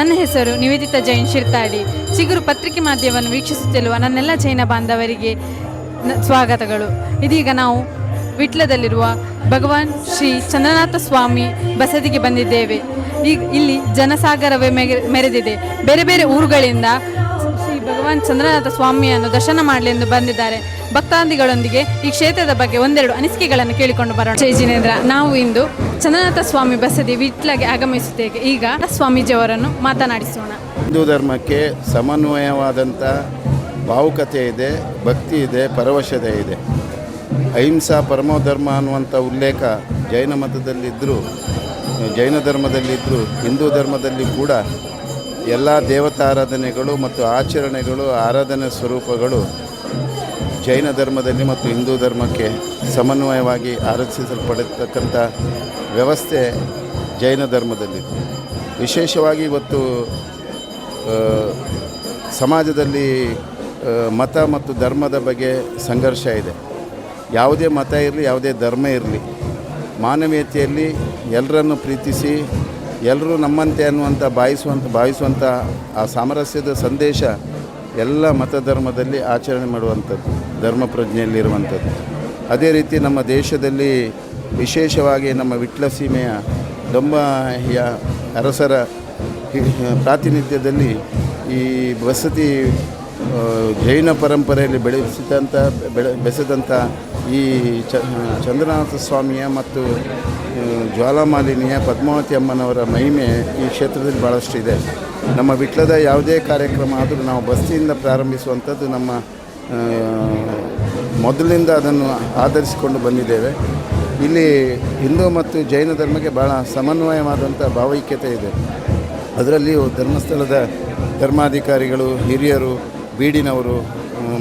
ನನ್ನ ಹೆಸರು ನಿವೇದಿತ ಜೈನ್ ಶಿರ್ತಾಡಿ. ಚಿಗುರು ಪತ್ರಿಕೆ ಮಾಧ್ಯಮವನ್ನು ವೀಕ್ಷಿಸುತ್ತಿರುವ ನನ್ನೆಲ್ಲ ಜೈನ ಬಾಂಧವರಿಗೆ ಸ್ವಾಗತಗಳು. ಇದೀಗ ನಾವು ವಿಟ್ಲದಲ್ಲಿರುವ ಭಗವಾನ್ ಶ್ರೀ ಚಂದ್ರನಾಥ ಸ್ವಾಮಿ ಬಸದಿಗೆ ಬಂದಿದ್ದೇವೆ. ಈಗ ಇಲ್ಲಿ ಜನಸಾಗರವೇ ಮೆರೆದಿದೆ. ಬೇರೆ ಬೇರೆ ಊರುಗಳಿಂದ ಶ್ರೀ ಭಗವಾನ್ ಚಂದ್ರನಾಥ ಸ್ವಾಮಿಯನ್ನು ದರ್ಶನ ಮಾಡಲೆಂದು ಬಂದಿದ್ದಾರೆ. ಭಕ್ತಾದಿಗಳೊಂದಿಗೆ ಈ ಕ್ಷೇತ್ರದ ಬಗ್ಗೆ ಒಂದೆರಡು ಅನಿಸಿಕೆಗಳನ್ನು ಕೇಳಿಕೊಂಡು ಬರೋಣ. ಜೈ ಜಿನೇಂದ್ರ, ನಾವು ಇಂದು ಚಂದ್ರನಾಥ ಸ್ವಾಮಿ ಬಸದಿ ವಿಟ್ಲಗೆ ಆಗಮಿಸುತ್ತೇವೆ. ಈಗ ಸ್ವಾಮೀಜಿಯವರನ್ನು ಮಾತನಾಡಿಸೋಣ. ಹಿಂದೂ ಧರ್ಮಕ್ಕೆ ಸಮನ್ವಯವಾದಂಥ ಭಾವುಕತೆ ಇದೆ, ಭಕ್ತಿ ಇದೆ, ಪರವಶತೆ ಇದೆ. ಅಹಿಂಸಾ ಪರಮೋಧರ್ಮ ಅನ್ನುವಂಥ ಉಲ್ಲೇಖ ಜೈನ ಮತದಲ್ಲಿದ್ದರೂ ಜೈನ ಧರ್ಮದಲ್ಲಿದ್ದರೂ ಹಿಂದೂ ಧರ್ಮದಲ್ಲಿ ಕೂಡ ಎಲ್ಲ ದೇವತಾರಾಧನೆಗಳು ಮತ್ತು ಆಚರಣೆಗಳು, ಆರಾಧನೆ ಸ್ವರೂಪಗಳು ಜೈನ ಧರ್ಮದಲ್ಲಿ ಮತ್ತು ಹಿಂದೂ ಧರ್ಮಕ್ಕೆ ಸಮನ್ವಯವಾಗಿ ಆರಕ್ಷಿಸಲ್ಪಡತಕ್ಕಂಥ ವ್ಯವಸ್ಥೆ ಜೈನ ಧರ್ಮದಲ್ಲಿ ವಿಶೇಷವಾಗಿ ಇವತ್ತು ಸಮಾಜದಲ್ಲಿ ಮತ ಮತ್ತು ಧರ್ಮದ ಬಗ್ಗೆ ಸಂಘರ್ಷ ಇದೆ. ಯಾವುದೇ ಮತ ಇರಲಿ, ಯಾವುದೇ ಧರ್ಮ ಇರಲಿ, ಮಾನವೀಯತೆಯಲ್ಲಿ ಎಲ್ಲರನ್ನು ಪ್ರೀತಿಸಿ, ಎಲ್ಲರೂ ನಮ್ಮಂತೆ ಅನ್ನುವಂಥ ಭಾವಿಸುವಂಥ ಭಾವಿಸುವಂಥ ಆ ಸಾಮರಸ್ಯದ ಸಂದೇಶ ಎಲ್ಲ ಮತ ಧರ್ಮದಲ್ಲಿ ಆಚರಣೆ ಮಾಡುವಂಥದ್ದು, ಧರ್ಮ ಪ್ರಜ್ಞೆಯಲ್ಲಿರುವಂಥದ್ದು. ಅದೇ ರೀತಿ ನಮ್ಮ ದೇಶದಲ್ಲಿ ವಿಶೇಷವಾಗಿ ನಮ್ಮ ವಿಟ್ಲ ಸೀಮೆಯ ದೊಂಬಯ ಅರಸರ ಪ್ರಾತಿನಿಧ್ಯದಲ್ಲಿ ಈ ಬಸತಿ ಜೈನ ಪರಂಪರೆಯಲ್ಲಿ ಬೆಳೆಸಿದಂಥ, ಬೆಳೆ, ಬೆಸೆದಂಥ ಈ ಚಂದ್ರನಾಥ ಸ್ವಾಮಿಯ ಮತ್ತು ಜ್ವಾಲಾಮಾಲಿನಿಯ ಪದ್ಮಾವತಿ ಅಮ್ಮನವರ ಮಹಿಮೆ ಈ ಕ್ಷೇತ್ರದಲ್ಲಿ ಭಾಳಷ್ಟು ಇದೆ ನಮ್ಮ ವಿಟ್ಲದ ಯಾವುದೇ ಕಾರ್ಯಕ್ರಮ ಆದರೂ ನಾವು ಬಸ್ತಿಯಿಂದ ಪ್ರಾರಂಭಿಸುವಂಥದ್ದು ನಮ್ಮ ಮೊದಲಿನಿಂದ ಅದನ್ನು ಆಧರಿಸಿಕೊಂಡು ಬಂದಿದ್ದೇವೆ. ಇಲ್ಲಿ ಹಿಂದೂ ಮತ್ತು ಜೈನ ಧರ್ಮಕ್ಕೆ ಭಾಳ ಸಮನ್ವಯವಾದಂಥ ಭಾವೈಕ್ಯತೆ ಇದೆ. ಅದರಲ್ಲಿಯೂ ಧರ್ಮಸ್ಥಳದ ಧರ್ಮಾಧಿಕಾರಿಗಳು, ಹಿರಿಯರು, ಬೀಡಿನವರು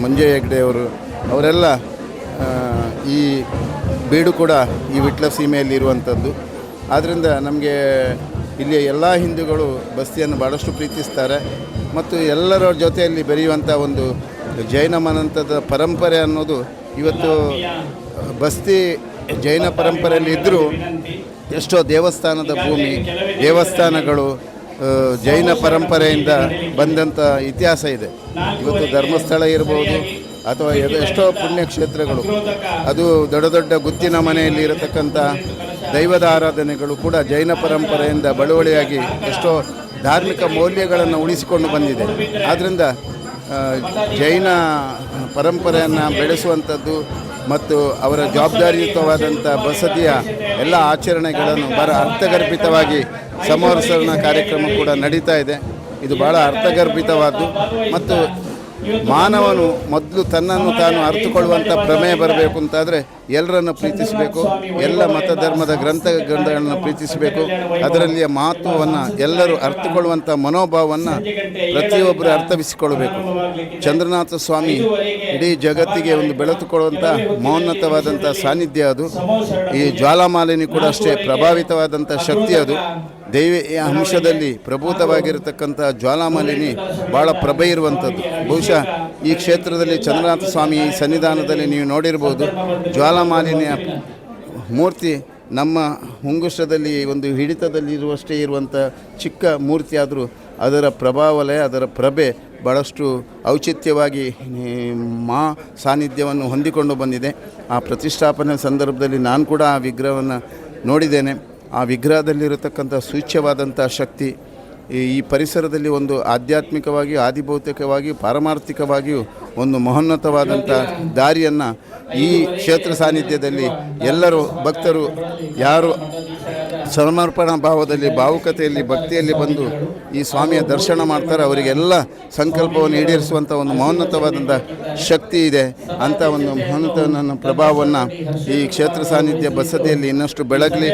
ಮಂಜಯ್ ಹೆಗ್ಡೆಯವರು, ಅವರೆಲ್ಲ ಈ ಬೀಡು ಕೂಡ ಈ ವಿಟ್ಲ ಸೀಮೆಯಲ್ಲಿ ಇರುವಂಥದ್ದು ಆದ್ದರಿಂದ ನಮಗೆ ಇಲ್ಲಿ ಎಲ್ಲ ಹಿಂದೂಗಳು ಬಸ್ತಿಯನ್ನು ಭಾಳಷ್ಟು ಪ್ರೀತಿಸ್ತಾರೆ ಮತ್ತು ಎಲ್ಲರ ಜೊತೆಯಲ್ಲಿ ಬೆರೆಯುವಂಥ ಒಂದು ಜೈನ ಮನಂತದ ಪರಂಪರೆ ಅನ್ನೋದು ಇವತ್ತು ಬಸ್ತಿ ಜೈನ ಪರಂಪರೆಯಲ್ಲಿ ಇದ್ದರೂ ಎಷ್ಟೋ ದೇವಸ್ಥಾನದ ಭೂಮಿ, ದೇವಸ್ಥಾನಗಳು ಜೈನ ಪರಂಪರೆಯಿಂದ ಬಂದಂಥ ಇತಿಹಾಸ ಇದೆ. ಇವತ್ತು ಧರ್ಮಸ್ಥಳ ಇರ್ಬೋದು ಅಥವಾ ಎಷ್ಟೋ ಪುಣ್ಯಕ್ಷೇತ್ರಗಳು. ಅದು ದೊಡ್ಡ ದೊಡ್ಡ ಗುತ್ತಿನ ಮನೆಯಲ್ಲಿ ಇರತಕ್ಕಂಥ ದೈವದ ಆರಾಧನೆಗಳು ಕೂಡ ಜೈನ ಪರಂಪರೆಯಿಂದ ಬಳುವಳಿಯಾಗಿ ಎಷ್ಟೋ ಧಾರ್ಮಿಕ ಮೌಲ್ಯಗಳನ್ನು ಉಳಿಸಿಕೊಂಡು ಬಂದಿದೆ. ಆದ್ದರಿಂದ ಜೈನ ಪರಂಪರೆಯನ್ನು ಬೆಳೆಸುವಂಥದ್ದು ಮತ್ತು ಅವರ ಜವಾಬ್ದಾರಿಯುತವಾದಂಥ ಬಸದಿಯ ಎಲ್ಲ ಆಚರಣೆಗಳನ್ನು ಬರ ಅರ್ಥಗರ್ಭಿತವಾಗಿ ಸಮವಸರಣ ಕಾರ್ಯಕ್ರಮ ಕೂಡ ನಡೀತಾ ಇದೆ. ಇದು ಭಾಳ ಅರ್ಥಗರ್ಭಿತವಾದ್ದು ಮತ್ತು ಮಾನವನು ಮೊದಲು ತನ್ನನ್ನು ತಾನು ಅರ್ಥಕೊಳ್ಳುವಂಥ ಪ್ರಮೇಯ ಬರಬೇಕು ಅಂತಾದರೆ ಎಲ್ಲರನ್ನು ಪ್ರೀತಿಸಬೇಕು, ಎಲ್ಲ ಮತ ಧರ್ಮದ ಗ್ರಂಥ ಗ್ರಂಥಗಳನ್ನು ಪ್ರೀತಿಸಬೇಕು. ಅದರಲ್ಲಿಯ ಮಹತ್ವವನ್ನು ಎಲ್ಲರೂ ಅರ್ಥಕೊಳ್ಳುವಂಥ ಮನೋಭಾವವನ್ನು ಪ್ರತಿಯೊಬ್ಬರು ಅರ್ಥವಿಸಿಕೊಳ್ಳಬೇಕು. ಚಂದ್ರನಾಥ ಸ್ವಾಮಿ ಇಡೀ ಜಗತ್ತಿಗೆ ಒಂದು ಬೆಳೆದುಕೊಳ್ಳುವಂಥ ಮೌನ್ನತವಾದಂಥ ಸಾನ್ನಿಧ್ಯ ಅದು. ಈ ಜ್ವಾಲಾಮಾಲಿನಿ ಕೂಡ ಅಷ್ಟೇ ಪ್ರಭಾವಿತವಾದಂಥ ಶಕ್ತಿ ಅದು. ದೈವಿ ಅಂಶದಲ್ಲಿ ಪ್ರಭೂತವಾಗಿರತಕ್ಕಂಥ ಜ್ವಾಲಾಮಾಲಿನಿ ಭಾಳ ಪ್ರಭೆ ಇರುವಂಥದ್ದು ಬಹುಶಃ ಈ ಕ್ಷೇತ್ರದಲ್ಲಿ ಚಂದ್ರನಾಥ ಸ್ವಾಮಿ ಸನ್ನಿಧಾನದಲ್ಲಿ ನೀವು ನೋಡಿರ್ಬೋದು ಜ್ವಾಲಾಮಾಲಿನಿಯ ಮೂರ್ತಿ ನಮ್ಮ ಹುಂಗುಷ್ಟದಲ್ಲಿ ಒಂದು ಹಿಡಿತದಲ್ಲಿ ಇರುವಷ್ಟೇ ಇರುವಂಥ ಚಿಕ್ಕ ಮೂರ್ತಿಯಾದರೂ ಅದರ ಪ್ರಭಾವಲಯ, ಅದರ ಪ್ರಭೆ ಭಾಳಷ್ಟು ಔಚಿತ್ಯವಾಗಿ ಮಾ ಸಾನ್ನಿಧ್ಯವನ್ನು ಹೊಂದಿಕೊಂಡು ಬಂದಿದೆ. ಆ ಪ್ರತಿಷ್ಠಾಪನೆ ಸಂದರ್ಭದಲ್ಲಿ ನಾನು ಕೂಡ ಆ ವಿಗ್ರಹವನ್ನು ನೋಡಿದ್ದೇನೆ. ಆ ವಿಗ್ರಹದಲ್ಲಿರತಕ್ಕಂಥ ಸೂಚ್ಯವಾದಂಥ ಶಕ್ತಿ ಈ ಪರಿಸರದಲ್ಲಿ ಒಂದು ಆಧ್ಯಾತ್ಮಿಕವಾಗಿ, ಆದಿಭೌತಿಕವಾಗಿ, ಪಾರಮಾರ್ಥಿಕವಾಗಿಯೂ ಒಂದು ಮಹೋನ್ನತವಾದಂಥ ದಾರಿಯನ್ನು ಈ ಕ್ಷೇತ್ರ ಸಾನ್ನಿಧ್ಯದಲ್ಲಿ ಎಲ್ಲರೂ ಭಕ್ತರು, ಯಾರು ಸಮರ್ಪಣಾ ಭಾವದಲ್ಲಿ, ಭಾವುಕತೆಯಲ್ಲಿ, ಭಕ್ತಿಯಲ್ಲಿ ಬಂದು ಈ ಸ್ವಾಮಿಯ ದರ್ಶನ ಮಾಡ್ತಾರೆ. ಅವರಿಗೆಲ್ಲ ಸಂಕಲ್ಪವನ್ನು ಈಡೇರಿಸುವಂಥ ಒಂದು ಮೌನ್ನತವಾದಂಥ ಶಕ್ತಿ ಇದೆ. ಅಂಥ ಒಂದು ಮಹೋನ್ನತ ಪ್ರಭಾವವನ್ನು ಈ ಕ್ಷೇತ್ರ ಸಾನ್ನಿಧ್ಯ ಬಸದಿಯಲ್ಲಿ ಇನ್ನಷ್ಟು ಬೆಳಗಲಿ,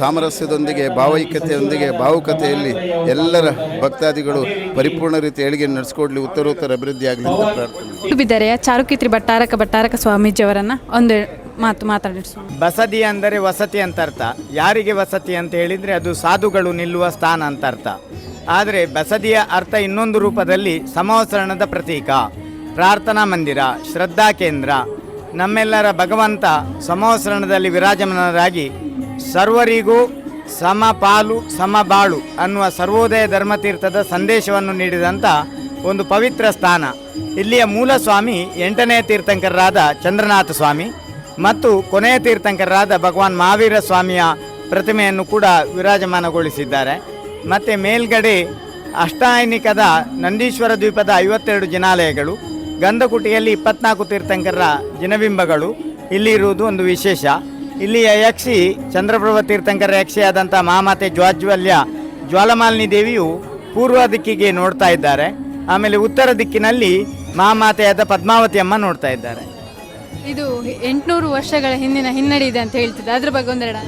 ಸಾಮರಸ್ಯದೊಂದಿಗೆ, ಭಾವೈಕ್ಯತೆಯೊಂದಿಗೆ, ಭಾವುಕತೆಯಲ್ಲಿ ಎಲ್ಲರ ಭಕ್ತಾದಿಗಳು ಪರಿಪೂರ್ಣ ರೀತಿ ಏಳಿಗೆ ನಡೆಸ್ಕೊಡ್ಲಿ, ಉತ್ತರೋತ್ತರ ಅಭಿವೃದ್ಧಿ ಆಗಲಿ ಅಂತ ಪ್ರಾರ್ಥನೆ ಬಿದ್ದರೆಯ ಚಾರುಕಿತ್ರಿ ಭಟ್ಟಾರಕ ಭಟ್ಟಾರಕ ಸ್ವಾಮೀಜಿಯವರನ್ನು ಒಂದು ಮಾತು ಮಾತಾಡಿಸೋಣ ಬಸದಿ ಅಂದರೆ ವಸತಿ ಅಂತ ಅರ್ಥ. ಯಾರಿಗೆ ವಸತಿ ಅಂತ ಹೇಳಿದರೆ ಅದು ಸಾಧುಗಳು ನಿಲ್ಲುವ ಸ್ಥಾನ ಅಂತ ಅರ್ಥ. ಆದರೆ ಬಸದಿಯ ಅರ್ಥ ಇನ್ನೊಂದು ರೂಪದಲ್ಲಿ ಸಮವಸರಣದ ಪ್ರತೀಕ. ಪ್ರಾರ್ಥನಾ ಮಂದಿರ, ಶ್ರದ್ಧಾ ಕೇಂದ್ರ, ನಮ್ಮೆಲ್ಲರ ಭಗವಂತ ಸಮವಸರಣದಲ್ಲಿ ವಿರಾಜಮಾನರಾಗಿ ಸರ್ವರಿಗೂ ಸಮ ಪಾಲು, ಸಮ ಬಾಳು ಅನ್ನುವ ಸರ್ವೋದಯ ಧರ್ಮತೀರ್ಥದ ಸಂದೇಶವನ್ನು ನೀಡಿದಂಥ ಒಂದು ಪವಿತ್ರ ಸ್ಥಾನ. ಇಲ್ಲಿಯ ಮೂಲ ಸ್ವಾಮಿ ಎಂಟನೇ ತೀರ್ಥಂಕರರಾದ ಚಂದ್ರನಾಥ ಸ್ವಾಮಿ. ಮತ್ತು ಕೊನೆಯ ತೀರ್ಥಂಕರರಾದ ಭಗವಾನ್ ಮಹಾವೀರ ಸ್ವಾಮಿಯ ಪ್ರತಿಮೆಯನ್ನು ಕೂಡ ವಿರಾಜಮಾನಗೊಳಿಸಿದ್ದಾರೆ. ಮತ್ತು ಮೇಲ್ಗಡೆ ಅಷ್ಟಾಯನಿಕದ ನಂದೀಶ್ವರ ದ್ವೀಪದ ಐವತ್ತೆರಡು ಜಿನಾಲಯಗಳು, ಗಂಧಕುಟಿಯಲ್ಲಿ ಇಪ್ಪತ್ನಾಲ್ಕು ತೀರ್ಥಂಕರರ ಜಿನಬಿಂಬಗಳು ಇಲ್ಲಿ ಇರುವುದು ಒಂದು ವಿಶೇಷ. ಇಲ್ಲಿಯ ಯಕ್ಷಿ, ಚಂದ್ರಪ್ರಭ ತೀರ್ಥಂಕರ ಯಕ್ಷಿಯಾದಂಥ ಮಹಾಮಾತೆ ಜ್ವಾಜ್ವಲ್ಯ ಜ್ವಾಲಮಾಲಿನಿ ದೇವಿಯು ಪೂರ್ವ ದಿಕ್ಕಿಗೆ ನೋಡ್ತಾ ಇದ್ದಾರೆ. ಆಮೇಲೆ ಉತ್ತರ ದಿಕ್ಕಿನಲ್ಲಿ ಮಹಾಮಾತೆಯಾದ ಪದ್ಮಾವತಿ ಅಮ್ಮ ನೋಡ್ತಾ ಇದ್ದಾರೆ. ಇದು ಎಂಟುನೂರು ವರ್ಷಗಳ ಹಿಂದಿನ ಹಿನ್ನಡೆ ಇದೆ ಅಂತ ಹೇಳ್ತಿದ್ದೆ. ಅದ್ರ ಬಗ್ಗೆ ಒಂದೆರಡು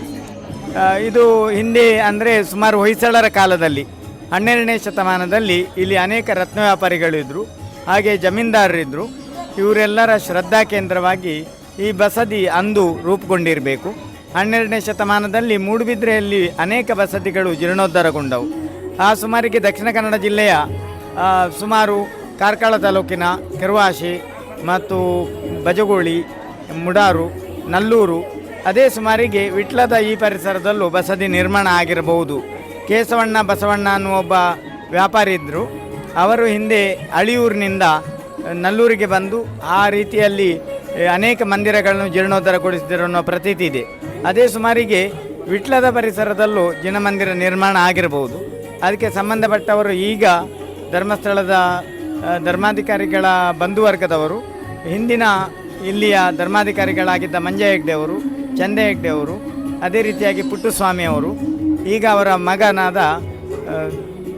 ಇದು ಹಿಂದೆ ಅಂದರೆ ಸುಮಾರು ಹೊಯ್ಸಳರ ಕಾಲದಲ್ಲಿ, ಹನ್ನೆರಡನೇ ಶತಮಾನದಲ್ಲಿ ಇಲ್ಲಿ ಅನೇಕ ರತ್ನ ವ್ಯಾಪಾರಿಗಳಿದ್ದರು ಹಾಗೆ ಜಮೀನ್ದಾರರಿದ್ದರು ಇವರೆಲ್ಲರ ಶ್ರದ್ಧಾ ಕೇಂದ್ರವಾಗಿ ಈ ಬಸದಿ ಅಂದು ರೂಪುಗೊಂಡಿರಬೇಕು. ಹನ್ನೆರಡನೇ ಶತಮಾನದಲ್ಲಿ ಮೂಡುಬಿದ್ರೆಯಲ್ಲಿ ಅನೇಕ ಬಸದಿಗಳು ಜೀರ್ಣೋದ್ಧಾರಗೊಂಡವು. ಆ ಸುಮಾರಿಗೆ ದಕ್ಷಿಣ ಕನ್ನಡ ಜಿಲ್ಲೆಯ ಸುಮಾರು ಕಾರ್ಕಳ ತಾಲೂಕಿನ ಕೆರವಾಶಿ ಮತ್ತು ಬಜಗೋಳಿ, ಮುಡಾರು, ನಲ್ಲೂರು, ಅದೇ ಸುಮಾರಿಗೆ ವಿಟ್ಲದ ಈ ಪರಿಸರದಲ್ಲೂ ಬಸದಿ ನಿರ್ಮಾಣ ಆಗಿರಬಹುದು. ಕೇಶವಣ್ಣ ಬಸವಣ್ಣ ಅನ್ನುವ ಒಬ್ಬ ವ್ಯಾಪಾರಿ ಇದ್ದರು ಅವರು ಹಿಂದೆ ಅಳಿಯೂರಿನಿಂದ ನಲ್ಲೂರಿಗೆ ಬಂದು ಆ ರೀತಿಯಲ್ಲಿ ಅನೇಕ ಮಂದಿರಗಳನ್ನು ಜೀರ್ಣೋದ್ಧಾರಗೊಳಿಸಿದರು ಅನ್ನೋ ಪ್ರತೀತಿ ಇದೆ. ಅದೇ ಸುಮಾರಿಗೆ ವಿಟ್ಲದ ಪರಿಸರದಲ್ಲೂ ಜಿನಮಂದಿರ ನಿರ್ಮಾಣ ಆಗಿರಬಹುದು. ಅದಕ್ಕೆ ಸಂಬಂಧಪಟ್ಟವರು ಈಗ ಧರ್ಮಸ್ಥಳದ ಧರ್ಮಾಧಿಕಾರಿಗಳ ಬಂಧುವರ್ಗದವರು ಹಿಂದಿನ ಇಲ್ಲಿಯ ಧರ್ಮಾಧಿಕಾರಿಗಳಾಗಿದ್ದ ಮಂಜ ಹೆಗ್ಡೆ ಅವರು ಚಂದ ಹೆಗ್ಡೆ ಅವರು ಅದೇ ರೀತಿಯಾಗಿ ಪುಟ್ಟುಸ್ವಾಮಿ ಅವರು ಈಗ ಅವರ ಮಗನಾದ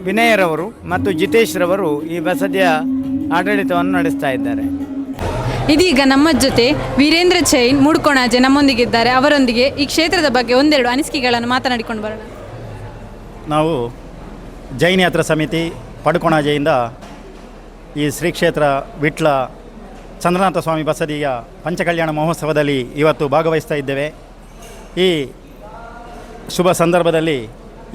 ವಿನಯರವರು ಮತ್ತು ಜಿತೇಶ್ ರವರು ಈ ಬಸದಿಯ ಆಡಳಿತವನ್ನು ನಡೆಸ್ತಾ ಇದ್ದಾರೆ. ಇದೀಗ ನಮ್ಮ ಜೊತೆ ವೀರೇಂದ್ರ ಚೈನ್ ಮೂಡ್ಕೋಣಾಜೆ ನಮ್ಮೊಂದಿಗಿದ್ದಾರೆ. ಅವರೊಂದಿಗೆ ಈ ಕ್ಷೇತ್ರದ ಬಗ್ಗೆ ಒಂದೆರಡು ಅನಿಸಿಕೆಗಳನ್ನು ಮಾತನಾಡಿಕೊಂಡು ಬರೋಣ. ನಾವು ಜೈನ್ ಯಾತ್ರಾ ಸಮಿತಿ ಪಡ್ಕೊಣಾಜೆಯಿಂದ ಈ ಶ್ರೀ ಕ್ಷೇತ್ರ ವಿಟ್ಲ ಚಂದ್ರನಾಥ ಸ್ವಾಮಿ ಬಸದಿಯ ಪಂಚಕಲ್ಯಾಣ ಮಹೋತ್ಸವದಲ್ಲಿ ಇವತ್ತು ಭಾಗವಹಿಸ್ತಾ ಇದ್ದೇವೆ. ಈ ಶುಭ ಸಂದರ್ಭದಲ್ಲಿ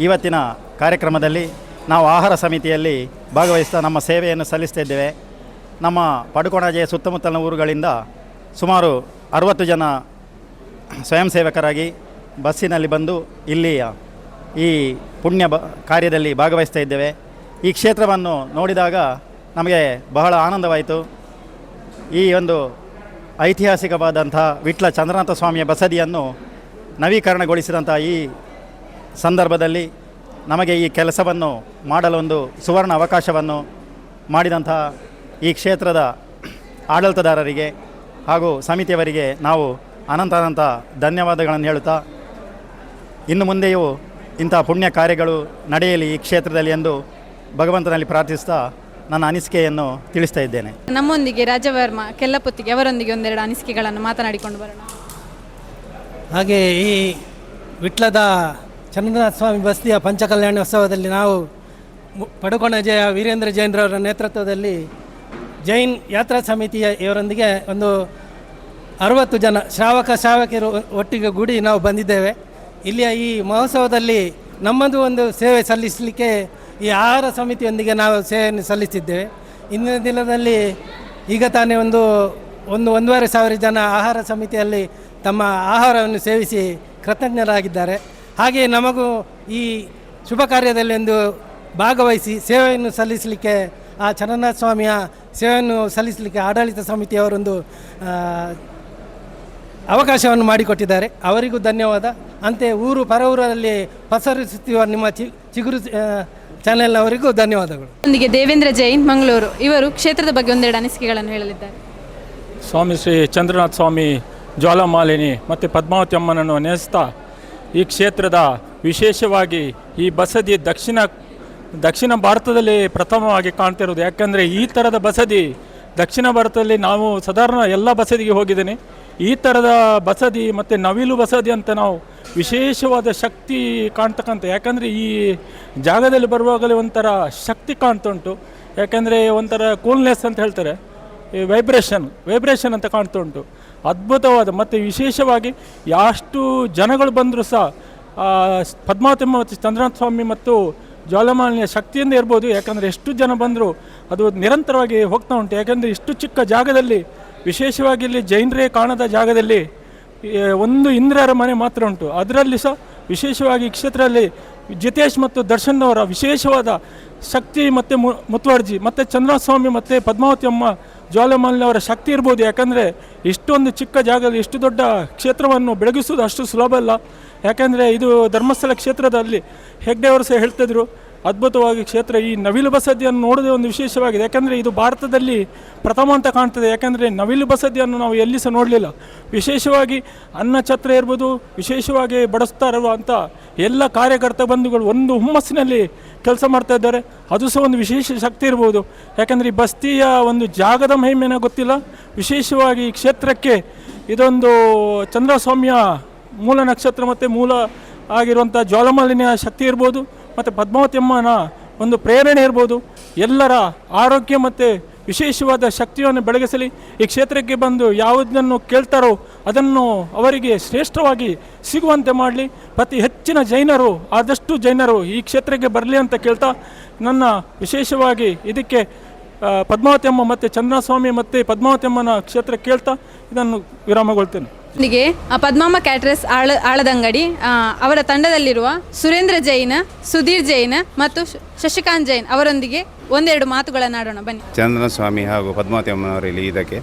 ಇವತ್ತಿನ ಕಾರ್ಯಕ್ರಮದಲ್ಲಿ ನಾವು ಆಹಾರ ಸಮಿತಿಯಲ್ಲಿ ಭಾಗವಹಿಸ್ತಾ ನಮ್ಮ ಸೇವೆಯನ್ನು ಸಲ್ಲಿಸ್ತಾ ಇದ್ದೇವೆ. ನಮ್ಮ ಪಡುಕೋಣಾಜೆಯ ಸುತ್ತಮುತ್ತಲಿನ ಊರುಗಳಿಂದ ಸುಮಾರು ಅರವತ್ತು ಜನ ಸ್ವಯಂ ಸೇವಕರಾಗಿ ಬಸ್ಸಿನಲ್ಲಿ ಬಂದು ಇಲ್ಲಿಯ ಈ ಪುಣ್ಯ ಬ ಕಾರ್ಯದಲ್ಲಿ ಭಾಗವಹಿಸ್ತಾ ಇದ್ದೇವೆ. ಈ ಕ್ಷೇತ್ರವನ್ನು ನೋಡಿದಾಗ ನಮಗೆ ಬಹಳ ಆನಂದವಾಯಿತು. ಈ ಒಂದು ಐತಿಹಾಸಿಕವಾದಂಥ ವಿಟ್ಲ ಚಂದ್ರನಾಥ ಸ್ವಾಮಿಯ ಬಸದಿಯನ್ನು ನವೀಕರಣಗೊಳಿಸಿದಂಥ ಈ ಸಂದರ್ಭದಲ್ಲಿ ನಮಗೆ ಈ ಕೆಲಸವನ್ನು ಮಾಡಲು ಒಂದು ಸುವರ್ಣ ಅವಕಾಶವನ್ನು ಮಾಡಿದಂಥ ಈ ಕ್ಷೇತ್ರದ ಆಡಳಿತದಾರರಿಗೆ ಹಾಗೂ ಸಮಿತಿಯವರಿಗೆ ನಾವು ಅನಂತ ಅನಂತ ಧನ್ಯವಾದಗಳನ್ನು ಹೇಳುತ್ತಾ, ಇನ್ನು ಮುಂದೆಯೂ ಇಂಥ ಪುಣ್ಯ ಕಾರ್ಯಗಳು ನಡೆಯಲಿ ಈ ಕ್ಷೇತ್ರದಲ್ಲಿ ಎಂದು ಭಗವಂತನಲ್ಲಿ ಪ್ರಾರ್ಥಿಸ್ತಾ ನನ್ನ ಅನಿಸಿಕೆಯನ್ನು ತಿಳಿಸ್ತಾ ಇದ್ದೇನೆ. ನಮ್ಮೊಂದಿಗೆ ರಾಜವರ್ಮ ಕೆಲ್ಲಪುತ್ತಿಗೆ ಅವರೊಂದಿಗೆ ಒಂದೆರಡು ಅನಿಸಿಕೆಗಳನ್ನು ಮಾತನಾಡಿಕೊಂಡು ಬರೋಣ. ಹಾಗೆ ಈ ವಿಟ್ಲದ ಚಂದ್ರನಾಥ ಸ್ವಾಮಿ ಬಸ್ತಿಯ ಪಂಚಕಲ್ಯಾಣೋತ್ಸವದಲ್ಲಿ ನಾವು ಮು- ಪಡುಕೋಣಜೆಯ ವೀರೇಂದ್ರ ಜೈನ್ರವರ ನೇತೃತ್ವದಲ್ಲಿ ಜೈನ್ ಯಾತ್ರಾ ಸಮಿತಿಯ ಇವರೊಂದಿಗೆ ಒಂದು ಅರವತ್ತು ಜನ ಶ್ರಾವಕ ಶ್ರಾವಕಿಯರು ಒಟ್ಟಿಗೆ ಗುಡಿ ನಾವು ಬಂದಿದ್ದೇವೆ. ಇಲ್ಲಿಯ ಈ ಮಹೋತ್ಸವದಲ್ಲಿ ನಮ್ಮದು ಒಂದು ಸೇವೆ ಸಲ್ಲಿಸಲಿಕ್ಕೆ ಈ ಆಹಾರ ಸಮಿತಿಯೊಂದಿಗೆ ನಾವು ಸೇವೆಯನ್ನು ಸಲ್ಲಿಸಿದ್ದೇವೆ. ಇಂದಿನ ದಿನದಲ್ಲಿ ಈಗ ತಾನೇ ಒಂದು ಒಂದು ಒಂದೂವರೆ ಸಾವಿರ ಜನ ಆಹಾರ ಸಮಿತಿಯಲ್ಲಿ ತಮ್ಮ ಆಹಾರವನ್ನು ಸೇವಿಸಿ ಕೃತಜ್ಞರಾಗಿದ್ದಾರೆ. ಹಾಗೆಯೇ ನಮಗೂ ಈ ಶುಭ ಕಾರ್ಯದಲ್ಲಿ ಒಂದು ಭಾಗವಹಿಸಿ ಸೇವೆಯನ್ನು ಸಲ್ಲಿಸಲಿಕ್ಕೆ ಆ ಚರಣನಾಥ ಸ್ವಾಮಿಯ ಸೇವೆಯನ್ನು ಸಲ್ಲಿಸಲಿಕ್ಕೆ ಆಡಳಿತ ಸಮಿತಿಯವರೊಂದು ಅವಕಾಶವನ್ನು ಮಾಡಿಕೊಟ್ಟಿದ್ದಾರೆ. ಅವರಿಗೂ ಧನ್ಯವಾದ. ಅಂತೆ ಊರು ಪರವೂರಲ್ಲಿ ಪಸರಿಸುತ್ತಿರುವ ನಿಮ್ಮ ಚಿ, ಚಿಗುರು ಆ, ಚಾನೆಲ್ನವರಿಗೂ ಧನ್ಯವಾದಗಳು. ಒಂದಿಗೆ ದೇವೇಂದ್ರ ಜೈನ್ ಮಂಗಳೂರು. ಇವರು ಕ್ಷೇತ್ರದ ಬಗ್ಗೆ ಒಂದೆರಡು ಅನಿಸಿಕೆಗಳನ್ನು ಹೇಳಲಿದ್ದಾರೆ. ಸ್ವಾಮಿ ಶ್ರೀ ಚಂದ್ರನಾಥ ಸ್ವಾಮಿ ಜ್ವಾಲಾಮಾಲಿನಿ ಮತ್ತು ಪದ್ಮಾವತಿ ಅಮ್ಮನನ್ನು ನೆನೆಸ್ತಾ ಈ ಕ್ಷೇತ್ರದ ವಿಶೇಷವಾಗಿ ಈ ಬಸದಿ ದಕ್ಷಿಣ ದಕ್ಷಿಣ ಭಾರತದಲ್ಲಿ ಪ್ರಥಮವಾಗಿ ಕಾಣ್ತಿರೋದು. ಯಾಕಂದರೆ ಈ ಥರದ ಬಸದಿ ದಕ್ಷಿಣ ಭಾರತದಲ್ಲಿ ನಾವು ಸಾಧಾರಣ ಎಲ್ಲ ಬಸದಿಗೆ ಹೋಗಿದ್ದೇನೆ. ಈ ಥರದ ಬಸದಿ ಮತ್ತು ನವಿಲು ಬಸದಿ ಅಂತ ನಾವು ವಿಶೇಷವಾದ ಶಕ್ತಿ ಕಾಣ್ತಕ್ಕಂಥ ಯಾಕಂದರೆ ಈ ಜಾಗದಲ್ಲಿ ಬರುವಾಗಲೇ ಒಂಥರ ಶಕ್ತಿ ಕಾಣ್ತುಂಟು. ಯಾಕೆಂದರೆ ಒಂಥರ ಕೂಲ್ನೆಸ್ ಅಂತ ಹೇಳ್ತಾರೆ ಈ ವೈಬ್ರೇಷನ್ ವೈಬ್ರೇಷನ್ ಅಂತ ಕಾಣ್ತಾ ಉಂಟು ಅದ್ಭುತವಾದ ಮತ್ತು ವಿಶೇಷವಾಗಿ ಯಾಷ್ಟು ಜನಗಳು ಬಂದರೂ ಸಹ ಆ, ಪದ್ಮಾವತಿ ಮತ್ತು ಚಂದ್ರನಾಥ ಸ್ವಾಮಿ ಮತ್ತು ಜ್ವಾಲಮಾಲಿನ್ಯ ಶಕ್ತಿಯಿಂದ ಇರ್ಬೋದು. ಯಾಕಂದರೆ ಎಷ್ಟು ಜನ ಬಂದರೂ ಅದು ನಿರಂತರವಾಗಿ ಹೋಗ್ತಾ ಉಂಟು. ಯಾಕೆಂದರೆ ಇಷ್ಟು ಚಿಕ್ಕ ಜಾಗದಲ್ಲಿ ವಿಶೇಷವಾಗಿ ಇಲ್ಲಿ ಜೈನರೇ ಕಾಣದ ಜಾಗದಲ್ಲಿ ಒಂದು ಇಂದ್ರರ ಮನೆ ಮಾತ್ರ ಉಂಟು. ಅದರಲ್ಲಿ ಸಹ ವಿಶೇಷವಾಗಿ ಕ್ಷೇತ್ರದಲ್ಲಿ ಜಿತೇಶ್ ಮತ್ತು ದರ್ಶನ್ ಅವರ ವಿಶೇಷವಾದ ಶಕ್ತಿ ಮತ್ತು ಮುತುವರ್ಜಿ, ಮತ್ತು ಚಂದ್ರಸ್ವಾಮಿ ಮತ್ತು ಪದ್ಮಾವತಿ ಅಮ್ಮ ಅವರ ಶಕ್ತಿ ಇರ್ಬೋದು. ಯಾಕಂದರೆ ಇಷ್ಟೊಂದು ಚಿಕ್ಕ ಜಾಗದಲ್ಲಿ ಇಷ್ಟು ದೊಡ್ಡ ಕ್ಷೇತ್ರವನ್ನು ಬೆಳಗಿಸುವುದು ಅಷ್ಟು ಸುಲಭ ಅಲ್ಲ. ಯಾಕಂದರೆ ಇದು ಧರ್ಮಸ್ಥಳ ಕ್ಷೇತ್ರದಲ್ಲಿ ಹೆಗ್ಡೆಯವರು ಸಹ ಹೇಳ್ತಿದ್ರು ಅದ್ಭುತವಾಗಿ ಕ್ಷೇತ್ರ ಈ ನವಿಲು ಬಸದಿಯನ್ನು ನೋಡೋದೇ ಒಂದು ವಿಶೇಷವಾಗಿದೆ. ಯಾಕಂದರೆ ಇದು ಭಾರತದಲ್ಲಿ ಪ್ರಥಮ ಅಂತ ಕಾಣ್ತದೆ. ಯಾಕಂದರೆ ನವಿಲು ಬಸದಿಯನ್ನು ನಾವು ಎಲ್ಲಿ ಸಹ ನೋಡಲಿಲ್ಲ. ವಿಶೇಷವಾಗಿ ಅನ್ನ ಛತ್ರ ಇರ್ಬೋದು, ವಿಶೇಷವಾಗಿ ಬಡಿಸ್ತಾರಲ್ವ ಅಂತ ಎಲ್ಲ ಕಾರ್ಯಕರ್ತ ಬಂಧುಗಳು ಒಂದು ಹುಮ್ಮಸ್ಸಿನಲ್ಲಿ ಕೆಲಸ ಮಾಡ್ತಾ ಇದ್ದಾರೆ. ಅದು ಸಹ ಒಂದು ವಿಶೇಷ ಶಕ್ತಿ ಇರ್ಬೋದು. ಯಾಕಂದರೆ ಈ ಬಸ್ತಿಯ ಒಂದು ಜಾಗದ ಮಹಿಮೆನ ಗೊತ್ತಿಲ್ಲ. ವಿಶೇಷವಾಗಿ ಈ ಕ್ಷೇತ್ರಕ್ಕೆ ಇದೊಂದು ಚಂದ್ರಸ್ವಾಮಿಯ ಮೂಲ ನಕ್ಷತ್ರ ಮತ್ತು ಮೂಲ ಆಗಿರುವಂಥ ಜ್ವಾಲಮಾಲಿನ್ಯ ಶಕ್ತಿ ಇರ್ಬೋದು. ಮತ್ತು ಪದ್ಮಾವತಿ ಅಮ್ಮನ ಒಂದು ಪ್ರೇರಣೆ ಇರ್ಬೋದು. ಎಲ್ಲರ ಆರೋಗ್ಯ ಮತ್ತು ವಿಶೇಷವಾದ ಶಕ್ತಿಯನ್ನು ಬೆಳಗಿಸಲಿ. ಈ ಕ್ಷೇತ್ರಕ್ಕೆ ಬಂದು ಯಾವುದನ್ನು ಕೇಳ್ತಾರೋ ಅದನ್ನು ಅವರಿಗೆ ಶ್ರೇಷ್ಠವಾಗಿ ಸಿಗುವಂತೆ ಮಾಡಲಿ. ಪ್ರತಿ ಹೆಚ್ಚಿನ ಜೈನರು, ಆದಷ್ಟು ಜೈನರು ಈ ಕ್ಷೇತ್ರಕ್ಕೆ ಬರಲಿ ಅಂತ ಕೇಳ್ತಾ ನನ್ನ ವಿಶೇಷವಾಗಿ ಇದಕ್ಕೆ ಪದ್ಮಾವತಿಯಮ್ಮ ಮತ್ತು ಚಂದ್ರಸ್ವಾಮಿ ಮತ್ತು ಪದ್ಮಾವತಿ ಅಮ್ಮನ ಕ್ಷೇತ್ರ ಕೇಳ್ತಾ ಇದನ್ನು ವಿರಾಮಗೊಳ್ತೇನೆ. ಇಲ್ಲಿಗೆ ಆ ಪದ್ಮಮ್ಮ ಕ್ಯಾಟ್ರಸ್ ಆಳ, ಆಳದಂಗಡಿ ಅವರ ತಂಡದಲ್ಲಿರುವ ಸುರೇಂದ್ರ ಜೈನ್, ಸುಧೀರ್ ಜೈನ್ ಮತ್ತು ಶಶಿಕಾಂತ್ ಜೈನ್ ಅವರೊಂದಿಗೆ ಒಂದೆರಡು ಮಾತುಗಳನ್ನಾಡೋಣ ಬನ್ನಿ. ಚಂದ್ರಸ್ವಾಮಿ ಹಾಗೂ ಪದ್ಮಾವತಿ ಅಮ್ಮನವರು ಇಲ್ಲಿ ಇದಕ್ಕೆ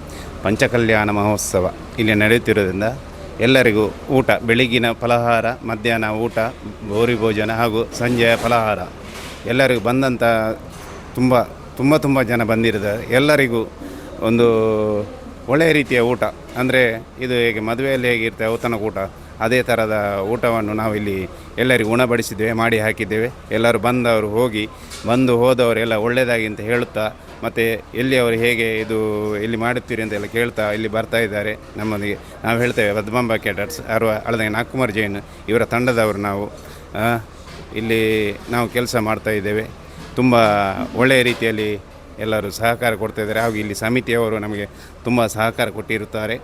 ಪಂಚಕಲ್ಯಾಣ ಮಹೋತ್ಸವ ಇಲ್ಲಿ ನಡೆಯುತ್ತಿರುವುದರಿಂದ ಎಲ್ಲರಿಗೂ ಊಟ, ಬೆಳಗಿನ ಫಲಹಾರ, ಮಧ್ಯಾಹ್ನ ಊಟ ಬೋರಿ ಭೋಜನ ಹಾಗೂ ಸಂಜೆಯ ಫಲಹಾರ. ಎಲ್ಲರಿಗೂ ಬಂದಂಥ ತುಂಬ ತುಂಬ ತುಂಬ ಜನ ಬಂದಿದ್ದಾರೆ ಎಲ್ಲರಿಗೂ ಒಂದು ಒಳ್ಳೆಯ ರೀತಿಯ ಊಟ ಅಂದರೆ ಇದು ಹೇಗೆ ಮದುವೆಯಲ್ಲಿ ಹೇಗಿರುತ್ತೆ ಔತಣ ಊಟ ಅದೇ ಥರದ ಊಟವನ್ನು ನಾವು ಇಲ್ಲಿ ಎಲ್ಲರಿಗೂ ಉಣಬಡಿಸಿದ್ದೇವೆ, ಮಾಡಿ ಹಾಕಿದ್ದೇವೆ. ಎಲ್ಲರೂ ಬಂದವರು ಹೋಗಿ, ಬಂದು ಹೋದವರೆಲ್ಲ ಒಳ್ಳೆಯದಾಗಿ ಅಂತ ಹೇಳುತ್ತಾ, ಮತ್ತು ಎಲ್ಲಿ ಅವರು ಹೇಗೆ ಇದು ಇಲ್ಲಿ ಮಾಡುತ್ತೀರಿ ಅಂತೆಲ್ಲ ಕೇಳ್ತಾ ಇಲ್ಲಿ ಬರ್ತಾ ಇದ್ದಾರೆ. ನಮ್ಮೊಂದಿಗೆ ನಾವು ಹೇಳ್ತೇವೆ, ಪದ್ಮಾಂಬ ಕ್ಯಾಟರ್ಸ್ ಅರ್ವ ಅಳದಂಗೆ ನಾಗ್ಕುಮಾರ್ ಜೈನ್ ಇವರ ತಂಡದವರು ನಾವು. ಇಲ್ಲಿ ನಾವು ಕೆಲಸ ಮಾಡ್ತಾ ಇದ್ದೇವೆ. ತುಂಬ ಒಳ್ಳೆಯ ರೀತಿಯಲ್ಲಿ ಎಲ್ಲರೂ ಸಹಕಾರ ಕೊಡ್ತಾ ಇದ್ದಾರೆ. ಹಾಗೂ ಇಲ್ಲಿ ಸಮಿತಿಯವರು ನಮಗೆ ತುಂಬ ಸಹಕಾರ ಕೊಟ್ಟಿರುತ್ತಾರೆ.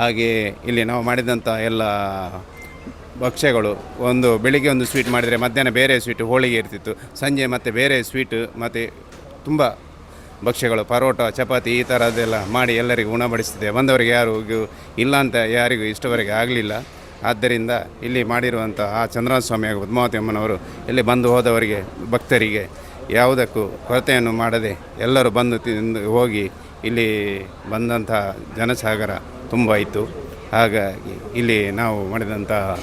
ಹಾಗೆ ಇಲ್ಲಿ ನಾವು ಮಾಡಿದಂಥ ಎಲ್ಲ ಭಕ್ಷ್ಯಗಳು, ಒಂದು ಬೆಳಿಗ್ಗೆ ಒಂದು ಸ್ವೀಟ್ ಮಾಡಿದರೆ ಮಧ್ಯಾಹ್ನ ಬೇರೆ ಸ್ವೀಟು ಹೋಳಿಗೆ ಇರ್ತಿತ್ತು. ಸಂಜೆ ಮತ್ತೆ ಬೇರೆ ಸ್ವೀಟು ಮತ್ತು ತುಂಬ ಭಕ್ಷ್ಯಗಳು, ಪರೋಟ, ಚಪಾತಿ ಈ ಥರದ್ದೆಲ್ಲ ಮಾಡಿ ಎಲ್ಲರಿಗೂ ಉಣಬಡಿಸ್ತಿದೆ. ಬಂದವರಿಗೆ ಯಾರು ಇಲ್ಲ ಅಂತ ಯಾರಿಗೂ ಇಷ್ಟವರೆಗೆ ಆಗಲಿಲ್ಲ. ಆದ್ದರಿಂದ ಇಲ್ಲಿ ಮಾಡಿರುವಂಥ ಆ ಚಂದ್ರಸ್ವಾಮಿ ಹಾಗೂ ಪದ್ಮಾವತಿ ಅಮ್ಮನವರು ಇಲ್ಲಿ ಬಂದು ಹೋದವರಿಗೆ, ಭಕ್ತರಿಗೆ ಯಾವುದಕ್ಕೂ ಕೊರತೆಯನ್ನು ಮಾಡದೆ ಎಲ್ಲರೂ ಬಂದು ತಿಂದು ಹೋಗಿ ಇಲ್ಲಿ ಬಂದಂತಹ ಜನಸಾಗರ ತುಂಬ ಇತ್ತು. ಹಾಗಾಗಿ ಇಲ್ಲಿ ನಾವು ಮಾಡಿದಂತಹ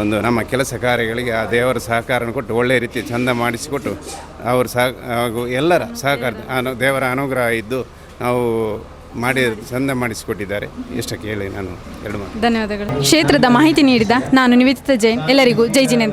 ಒಂದು ನಮ್ಮ ಕೆಲಸ ಕಾರ್ಯಗಳಿಗೆ ಆ ದೇವರ ಸಹಕಾರ ಕೊಟ್ಟು ಒಳ್ಳೆಯ ರೀತಿ ಚಂದ ಮಾಡಿಸಿಕೊಟ್ಟು ಅವರು ಸಹ ಹಾಗೂ ಎಲ್ಲರ ಸಹಕಾರ ಅನು ದೇವರ ಅನುಗ್ರಹ ಇದ್ದು ನಾವು ಮಾಡಿ ಚಂದ ಮಾಡಿಸಿಕೊಟ್ಟಿದ್ದಾರೆ. ಇಷ್ಟಕ್ಕೆ ಹೇಳಿ ನಾನು ಎರಡು ಧನ್ಯವಾದಗಳು. ಕ್ಷೇತ್ರದ ಮಾಹಿತಿ ನೀಡಿದ ನಾನು ನಿವೇದಿತ ಜೈನ್. ಎಲ್ಲರಿಗೂ ಜೈ ಜಿನೇಂದ್ರ